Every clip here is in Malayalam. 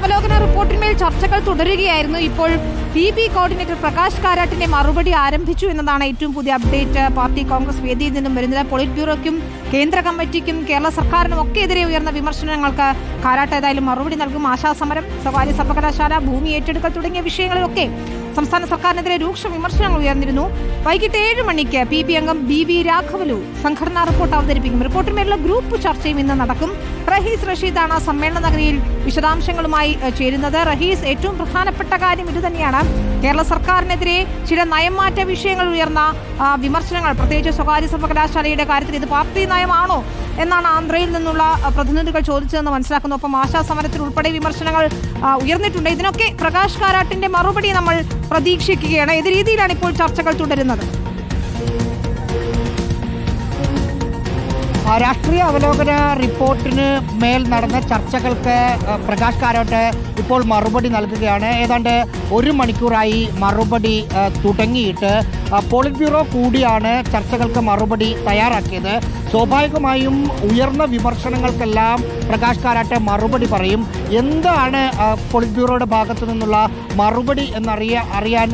അവലോകന റിപ്പോർട്ടിന്മേൽ ചർച്ചകൾ തുടരുകയായിരുന്നു. ഇപ്പോൾ പി ബി കോർഡിനേറ്റർ പ്രകാശ് കാരാട്ടിന്റെ മറുപടി ആരംഭിച്ചു എന്നതാണ് ഏറ്റവും പുതിയ അപ്ഡേറ്റ്. പാർട്ടി കോൺഗ്രസ് വേദിയിൽ നിന്നും വരുന്നത് പൊളിറ്റ് ബ്യൂറോയ്ക്കും കേന്ദ്ര കമ്മിറ്റിക്കും കേരള സർക്കാരിനും ഒക്കെ എതിരെ ഉയർന്ന വിമർശനങ്ങൾക്ക് കാരാട്ട് ഏതായാലും മറുപടി നൽകും. ആശാസമരം സ്വകാര്യ സർവകലാശാല ഭൂമി ഏറ്റെടുക്കൽ തുടങ്ങിയ വിഷയങ്ങളിലൊക്കെ സംസ്ഥാന സർക്കാരിനെതിരെ രൂക്ഷ വിമർശനങ്ങൾ ഉയർന്നിരുന്നു. വൈകിട്ട് ഏഴ് മണിക്ക് പി ബി അംഗം ബി വി രാഘവലു സംഘടനാ റിപ്പോർട്ട് അവതരിപ്പിക്കും. റിപ്പോർട്ടിന്മേലുള്ള ഗ്രൂപ്പ് ചർച്ചയും ഇന്ന് നടക്കും. റഹീസ് റഷീദാണ് സമ്മേളന നഗരിയിൽ വിശദാംശങ്ങളുമായി ഏഹ്, ചേരുന്നത് റഹീസ് ഏറ്റവും പ്രധാനപ്പെട്ട കാര്യം ഇതുതന്നെയാണ് കേരള സർക്കാരിനെതിരെ ചില നയംമാറ്റ വിഷയങ്ങൾ ഉയർന്ന വിമർശനങ്ങൾ പ്രത്യേകിച്ച് സ്വകാര്യ സർവകലാശാലയുടെ കാര്യത്തിൽ ഇത് പാർട്ടി നയമാണോ എന്നാണ് ആന്ധ്രയിൽ നിന്നുള്ള പ്രതിനിധികൾ ചോദിച്ചതെന്ന് മനസ്സിലാക്കുന്നു. ഒപ്പം ആശാസമരത്തിൽ ഉൾപ്പെടെ വിമർശനങ്ങൾ ഉയർന്നിട്ടുണ്ട്. ഇതിനൊക്കെ പ്രകാശ് കാരാട്ടിന്റെ മറുപടി നമ്മൾ പ്രതീക്ഷിക്കുകയാണ്. ഏത് രീതിയിലാണ് ഇപ്പോൾ ചർച്ചകൾ തുടരുന്നത്? രാഷ്ട്രീയ അവലോകന റിപ്പോർട്ടിന് മേൽ നടന്ന ചർച്ചകൾക്ക് പ്രകാശ് കാരോട്ട് ഇപ്പോൾ മറുപടി നൽകുകയാണ്. ഏതാണ്ട് ഒരു മണിക്കൂറായി മറുപടി തുടങ്ങിയിട്ട് പോളിറ്റ് ബ്യൂറോ കൂടിയാണ് ചർച്ചകൾക്ക് മറുപടി തയ്യാറാക്കിയത്. സ്വാഭാവികമായും ഉയർന്ന വിമർശനങ്ങൾക്കെല്ലാം പ്രകാശ് കാരാട്ട് മറുപടി പറയും. എന്താണ് പോളിറ്റ് ബ്യൂറോയുടെ ഭാഗത്തു നിന്നുള്ള മറുപടി എന്നറിയ അറിയാൻ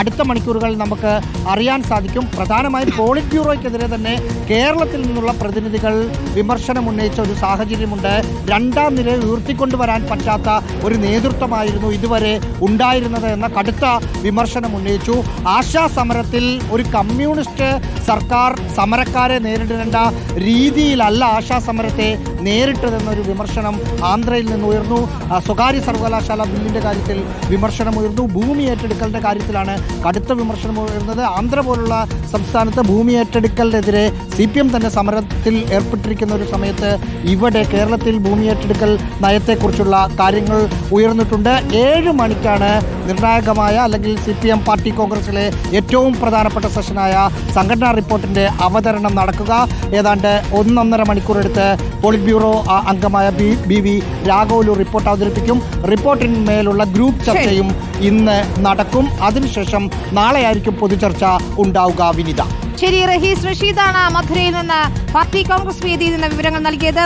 അടുത്ത മണിക്കൂറുകൾ നമുക്ക് അറിയാൻ സാധിക്കും. പ്രധാനമായും പോളിറ്റ് ബ്യൂറോയ്ക്കെതിരെ തന്നെ കേരളത്തിൽ നിന്നുള്ള പ്രതിനിധികൾ വിമർശനം ഉന്നയിച്ച ഒരു സാഹചര്യമുണ്ട്. രണ്ടാം നില ഉയർത്തിക്കൊണ്ടുവരാൻ പറ്റാത്ത ഒരു നേതൃത്വമായിരുന്നു ഇതുവരെ ഉണ്ടായിരുന്നത് എന്ന കടുത്ത വിമർശനം ഉന്നയിച്ചു. ആശാ സമരത്തിൽ ഒരു കമ്മ്യൂണിസ്റ്റ് സർക്കാർ സമരക്കാരെ നേരിടേണ്ട രീതിയിലല്ല ആശാ സമരത്തെ നേരിട്ടതെന്നൊരു വിമർശനം ആന്ധ്രയിൽ നിന്ന് ഉയർന്നു. സ്വകാര്യ സർവകലാശാല ബില്ലിന്റെ കാര്യത്തിൽ വിമർശനം ഉയർന്നു. ഭൂമി ഏറ്റെടുക്കലിന്റെ കാര്യത്തിലാണ് കടുത്ത വിമർശനം ഉയർന്നത്. ആന്ധ്ര പോലുള്ള സംസ്ഥാനത്ത് ഭൂമി ഏറ്റെടുക്കലിനെതിരെ സി പി എം തന്നെ സമരത്തിൽ ഏർപ്പെട്ടിരിക്കുന്ന ഒരു സമയത്ത് ഇവിടെ കേരളത്തിൽ ഭൂമി ഏറ്റെടുക്കൽ നയത്തെക്കുറിച്ചുള്ള കാര്യങ്ങൾ ഉയർന്നിട്ടുണ്ട്. ഏഴ് മണിക്കാണ് നിർണായകമായ അല്ലെങ്കിൽ സി പി എം പാർട്ടി കോൺഗ്രസിലെ ഏറ്റവും പ്രധാനപ്പെട്ട സെഷനായ സംഘടനാ റിപ്പോർട്ടിന്റെ അവതരണം നടക്കുക. ഏതാണ്ട് ഒന്നൊന്നര മണിക്കൂർ എടുത്ത് പോളിറ്റ് ബ്യൂറോ അംഗമായ ബി ബി വി രാഘവലു റിപ്പോർട്ട് അവതരിപ്പിക്കും. റിപ്പോർട്ടിന്മേലുള്ള ഗ്രൂപ്പ് ചർച്ചയും ഇന്ന് നടക്കും. അതിനുശേഷം നാളെയായിരിക്കും പൊതുചർച്ച ഉണ്ടാവുക വിനിത. ശരി റഹീസ് റഷീദാണ് മധുരയിൽ നിന്ന്. പാർട്ടി കോൺഗ്രസ് വേദിയിൽ നിന്ന് വിവരങ്ങൾ നൽകിയത്.